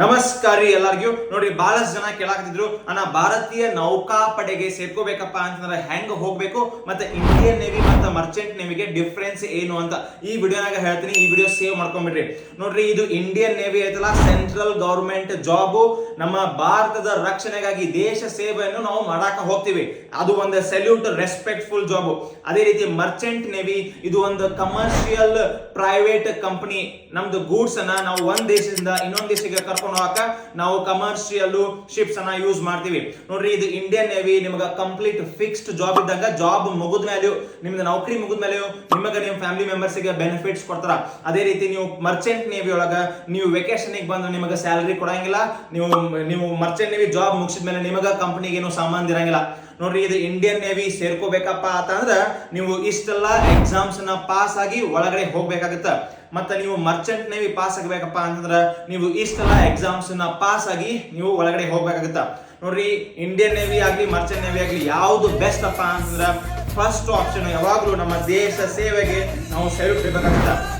ನಮಸ್ಕಾರ ಎಲ್ಲರಿಗೂ. ನೋಡ್ರಿ ಬಹಳಷ್ಟು ಜನ ಕೇಳಾಕ್ತಿದ್ರು ಅಣ್ಣ ಭಾರತೀಯ ನೌಕಾಪಡೆಗೆ ಸೇರ್ಕೋಬೇಕಪ್ಪ ಅಂತಂದ್ರೆ ಹೆಂಗ್ ಹೋಗ್ಬೇಕು ಮತ್ತೆ ಇಂಡಿಯನ್ ನೇವಿ ಮತ್ತೆ ಮರ್ಚೆಂಟ್ ನೇವಿಗೆ ಡಿಫ್ರೆನ್ಸ್ ಏನು ಅಂತ ಈ ವಿಡಿಯೋನಾಗ ಹೇಳ್ತೀನಿ, ಈ ವಿಡಿಯೋ ಸೇವ್ ಮಾಡ್ಕೊಂಡ್ಬಿಡ್ರಿ. ನೋಡ್ರಿ, ಇದು ಇಂಡಿಯನ್ ನೇವಿ ಐತಲ್ಲ ಸೆಂಟ್ರಲ್ ಗೌರ್ಮೆಂಟ್ ಜಾಬು ನಮ್ಮ ಭಾರತದ ರಕ್ಷಣೆಗಾಗಿ ದೇಶ ಸೇವೆಯನ್ನು ನಾವು ಮಾಡಾಕ ಹೋಗ್ತೀವಿ. ಅದು ಒಂದು ಸೆಲ್ಯೂಟ್ ರೆಸ್ಪೆಕ್ಟ್ಫುಲ್ ಜಾಬ್ ಅದೇ ರೀತಿ ಮರ್ಚೆಂಟ್ ನೇವಿ ಇದು ಒಂದು ಕಮರ್ಷಿಯಲ್ ಪ್ರೈವೇಟ್ ಕಂಪನಿ ನಮ್ದು ಗೂಡ್ಸ್ ಅನ್ನ ನಾವು ಒಂದ್ ದೇಶದಿಂದ ಇನ್ನೊಂದ್ ದೇಶಕ್ಕೆ ಕರ್ಕೊಂಡು ಹೋಗಾಕ ನಾವು ಕಮರ್ಷಿಯಲ್ ಶಿಪ್ಸ್ ಅನ್ನ ಯೂಸ್ ಮಾಡ್ತೀವಿ. ನೋಡ್ರಿ, ಇದು ಇಂಡಿಯನ್ ನೇವಿ ನಿಮಗೆ ಕಂಪ್ಲೀಟ್ ಫಿಕ್ಸ್ಡ್ ಜಾಬ್ ಇದ್ದಂಗ ಜಾಬ್ ಮುಗಿದ ಮೇಲೆ ನಿಮ್ದು ನೌಕರಿ ಮುಗಿದ ಮೇಲೆ ನಿಮಗೆ ನಿಮ್ಮ ಫ್ಯಾಮಿಲಿ ಮೆಂಬರ್ಸ್ಗೆ ಬೆನಿಫಿಟ್ಸ್ ಕೊಡ್ತಾರ. ಅದೇ ರೀತಿ ನೀವು ಮರ್ಚೆಂಟ್ ನೇವಿ ಒಳಗ ನೀವು ವೆಕೇಶನ್ ಬಂದು ನಿಮಗೆ ಸ್ಯಾಲರಿ ಕೊಡಂಗಿಲ್ಲ. ನೀವು ನೀವು ಮರ್ಚೆಂಟ್ ನೇವಿ ಜಾಬ್ ಮುಗಿಸಿದ ಮೇಲೆ ನಿಮಗೆ ಕಂಪನಿಗೆ ಏನು ಸಂಬಂಧ ಇರಂಗಿಲ್ಲ. ನೋಡ್ರಿ, ಇದು ಇಂಡಿಯನ್ ನೇವಿ ಸೇರ್ಕೋಬೇಕಪ್ಪ ಅಂತಂದ್ರೆ ನೀವು ಇಷ್ಟೆಲ್ಲ ಎಕ್ಸಾಮ್ಸ್ನ ಪಾಸ್ ಆಗಿ ಒಳಗಡೆ ಹೋಗ್ಬೇಕಾಗತ್ತ. ಮತ್ತೆ ನೀವು ಮರ್ಚೆಂಟ್ ನೇವಿ ಪಾಸ್ ಆಗಬೇಕಪ್ಪ ಅಂತಂದ್ರೆ ನೀವು ಇಷ್ಟೆಲ್ಲ ಎಕ್ಸಾಮ್ಸ್ನ ಪಾಸ್ ಆಗಿ ನೀವು ಒಳಗಡೆ ಹೋಗ್ಬೇಕಾಗತ್ತ? ನೋಡ್ರಿ ಇಂಡಿಯನ್ ನೇವಿ ಆಗಲಿ ಮರ್ಚೆಂಟ್ ನೇವಿ ಆಗಲಿ ಯಾವುದು ಬೆಸ್ಟ್ ಅಪ್ಪ ಅಂತಂದ್ರೆ ಫಸ್ಟ್ ಆಪ್ಷನ್ ಯಾವಾಗಲೂ ನಮ್ಮ ದೇಶ ಸೇವೆಗೆ ನಾವು ಸೆಲ್ಯೂಟ್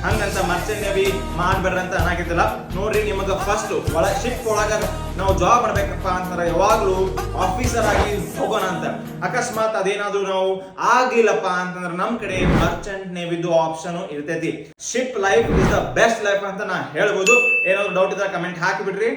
ಹಂಗಂತ ಮರ್ಚೆಂಟ್ ನೇವಿ ಮಾಡಬೇಡ್ರಿ ಅಂತ ಅನ್ನಾಗಿದ್ದಿಲ್ಲ ನೋಡ್ರಿ, ನಿಮಗೆ ಫಸ್ಟ್ ಒಳ ಶಿಪ್ ಒಳಗ ನಾವು ಜಾಬ್ ಮಾಡಬೇಕಪ್ಪ ಅಂತಂದ್ರೆ ಯಾವಾಗಲೂ ಆಫೀಸರ್ ಆಗಿ ಹೋಗೋಣ ಅಂತ. ಅಕಸ್ಮಾತ್ ಅದೇನಾದ್ರೂ ನಾವು ಆಗ್ಲಿಲ್ಲಪ್ಪ ಅಂತಂದ್ರೆ ನಮ್ ಕಡೆ ಮರ್ಚೆಂಟ್ ನೇವಿದ್ದು ಆಪ್ಷನ್ ಇರ್ತೈತಿ. Ship life is the best life ಅಂತ ನಾ ಹೇಳ್ಬೋದು. ಏನಾದ್ರು ಡೌಟ್ ಇದ್ರೆ ಕಮೆಂಟ್ ಹಾಕಿಬಿಡ್ರಿ.